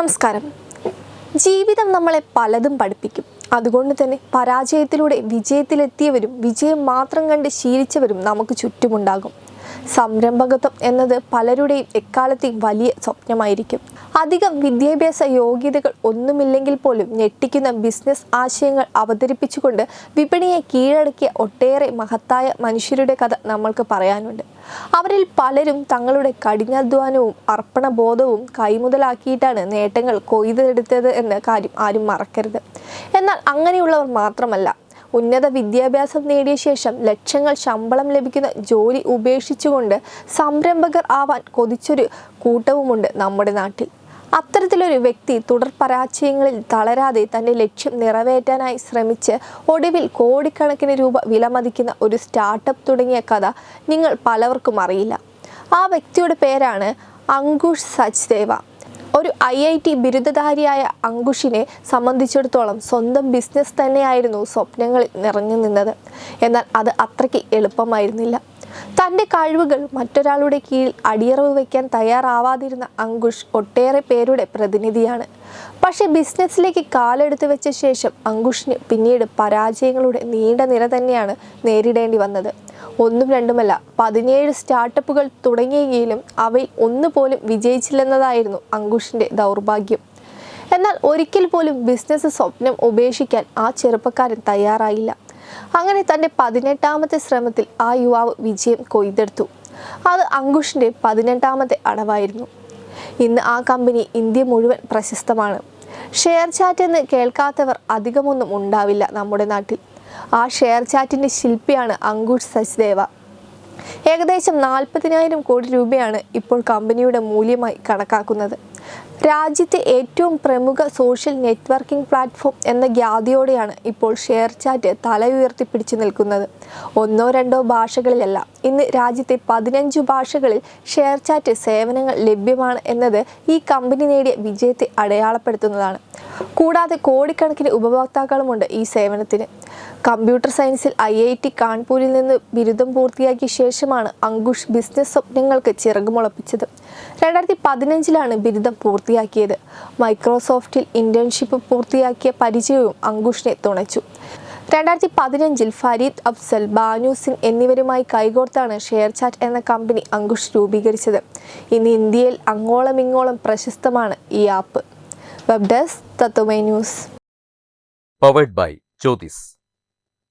നമസ്കാരം. ജീവിതം നമ്മളെ പലതും പഠിപ്പിക്കും. അതുകൊണ്ട് തന്നെ പരാജയത്തിലൂടെ വിജയത്തിലെത്തിയവരും വിജയം മാത്രം കണ്ട് ശീലിച്ചവരും നമുക്ക് ചുറ്റുമുണ്ടാകും. സംരംഭകത്വം എന്നത് പലരുടെയും എക്കാലത്തെയും വലിയ സ്വപ്നമായിരിക്കും. അധികം വിദ്യാഭ്യാസ യോഗ്യതകൾ ഒന്നുമില്ലെങ്കിൽ പോലും ഞെട്ടിക്കുന്ന ബിസിനസ് ആശയങ്ങൾ അവതരിപ്പിച്ചുകൊണ്ട് വിപണിയെ കീഴടക്കിയ ഒട്ടേറെ മഹത്തായ മനുഷ്യരുടെ കഥ നമ്മൾക്ക് പറയാനുണ്ട്. അവരിൽ പലരും തങ്ങളുടെ കഠിനാധ്വാനവും അർപ്പണബോധവും കൈമുതലാക്കിയിട്ടാണ് നേട്ടങ്ങൾ കൊയ്തെടുത്തത് എന്ന കാര്യം ആരും മറക്കരുത്. എന്നാൽ അങ്ങനെയുള്ളവർ മാത്രമല്ല ഉന്നത വിദ്യാഭ്യാസം നേടിയ ശേഷം ലക്ഷങ്ങൾ ശമ്പളം ലഭിക്കുന്ന ജോലി ഉപേക്ഷിച്ചുകൊണ്ട് സംരംഭകർ ആവാൻ കൊതിച്ചൊരു കൂട്ടവുമുണ്ട് നമ്മുടെ നാട്ടിൽ. അത്തരത്തിലൊരു വ്യക്തി തുടർ പരാജയങ്ങളിൽ തളരാതെ തന്റെ ലക്ഷ്യം നിറവേറ്റാനായി ശ്രമിച്ച് ഒടുവിൽ കോടിക്കണക്കിന് രൂപ വിലമതിക്കുന്ന ഒരു സ്റ്റാർട്ടപ്പ് തുടങ്ങിയ കഥ നിങ്ങൾ പലവർക്കും അറിയില്ല. ആ വ്യക്തിയുടെ പേരാണ് അങ്കുഷ് സച്ദേവ ഒരു ഐ ഐ ടി ബിരുദധാരിയായ അങ്കുഷിനെ സംബന്ധിച്ചിടത്തോളം സ്വന്തം ബിസിനസ് തന്നെയായിരുന്നു സ്വപ്നങ്ങളിൽ നിറഞ്ഞു നിന്നത്. എന്നാൽ അത് അത്രയ്ക്ക് എളുപ്പമായിരുന്നില്ല. തന്റെ കഴിവുകൾ മറ്റൊരാളുടെ കീഴിൽ അടിയറവ് വയ്ക്കാൻ തയ്യാറാവാതിരുന്ന അങ്കുഷ് ഒട്ടേറെ പേരുടെ പ്രതിനിധിയാണ്. പക്ഷേ ബിസിനസ്സിലേക്ക് കാലെടുത്ത് വെച്ച ശേഷം അങ്കുഷിന് പിന്നീട് പരാജയങ്ങളുടെ നീണ്ട നിര തന്നെയാണ് നേരിടേണ്ടി വന്നത്. ഒന്നും രണ്ടുമല്ല. പതിനേഴ് സ്റ്റാർട്ടപ്പുകൾ തുടങ്ങിയെങ്കിലും അവയിൽ ഒന്നുപോലും വിജയിച്ചില്ലെന്നതായിരുന്നു അങ്കുഷിന്റെ ദൗർഭാഗ്യം. എന്നാൽ ഒരിക്കൽ പോലും ബിസിനസ് സ്വപ്നം ഉപേക്ഷിക്കാൻ ആ ചെറുപ്പക്കാരൻ തയ്യാറായില്ല. അങ്ങനെ തന്റെ പതിനെട്ടാമത്തെ ശ്രമത്തിൽ ആ യുവാവ് വിജയം കൊയ്തെടുത്തു. അത് അങ്കുഷിന്റെ പതിനെട്ടാമത്തെ അടവായിരുന്നു. ഇന്ന് ആ കമ്പനി ഇന്ത്യ മുഴുവൻ പ്രശസ്തമാണ്. ഷെയർ ചാറ്റ് എന്ന് കേൾക്കാത്തവർ അധികമൊന്നും ഉണ്ടാവില്ല നമ്മുടെ നാട്ടിൽ. ആ ഷെയർ ചാറ്റിന്റെ ശില്പിയാണ് അങ്കുഷ് സച്ദേവ ഏകദേശം നാൽപ്പതിനായിരം കോടി രൂപയാണ് ഇപ്പോൾ കമ്പനിയുടെ മൂല്യമായി കണക്കാക്കുന്നത്. രാജ്യത്തെ ഏറ്റവും പ്രമുഖ സോഷ്യൽ നെറ്റ്വർക്കിംഗ് പ്ലാറ്റ്ഫോം എന്ന ഖ്യാതിയോടെയാണ് ഇപ്പോൾ ഷെയർ ചാറ്റ് തല ഉയർത്തി പിടിച്ചു നിൽക്കുന്നത്. ഒന്നോ രണ്ടോ ഭാഷകളിലല്ല ഇന്ന് രാജ്യത്തെ പതിനഞ്ച് ഭാഷകളിൽ ഷെയർ ചാറ്റ് സേവനങ്ങൾ ലഭ്യമാണ് എന്നത് ഈ കമ്പനി നേടിയ വിജയത്തെ അടയാളപ്പെടുത്തുന്നതാണ്. കൂടാതെ കോടിക്കണക്കിന് ഉപഭോക്താക്കളുമുണ്ട് ഈ സേവനത്തിന്. കമ്പ്യൂട്ടർ സയൻസിൽ ഐ ഐ ടി കാൺപൂരിൽ നിന്ന് ബിരുദം പൂർത്തിയാക്കിയ ശേഷമാണ് അങ്കുഷ് ബിസിനസ് സ്വപ്നങ്ങൾക്ക് ചിറകുമുളപ്പിച്ചത്. രണ്ടായിരത്തി പതിനഞ്ചിലാണ് ബിരുദം പൂർത്തിയാക്കിയത്. മൈക്രോസോഫ്റ്റിൽ ഇന്റേൺഷിപ്പ് പൂർത്തിയാക്കിയ പരിചയവും അങ്കുഷിനെ തുണച്ചു. രണ്ടായിരത്തി പതിനഞ്ചിൽ ഫരീദ് അഫ്സൽ ബാനു സിംഗ് എന്നിവരുമായി കൈകോർത്താണ് ഷെയർ ചാറ്റ് എന്ന കമ്പനി അങ്കുഷ് രൂപീകരിച്ചത്. ഇന്ന് ഇന്ത്യയിൽ അങ്ങോളം ഇങ്ങോളം പ്രശസ്തമാണ് ഈ app. Web desk Tatwamayi news. Powered by Jyotis.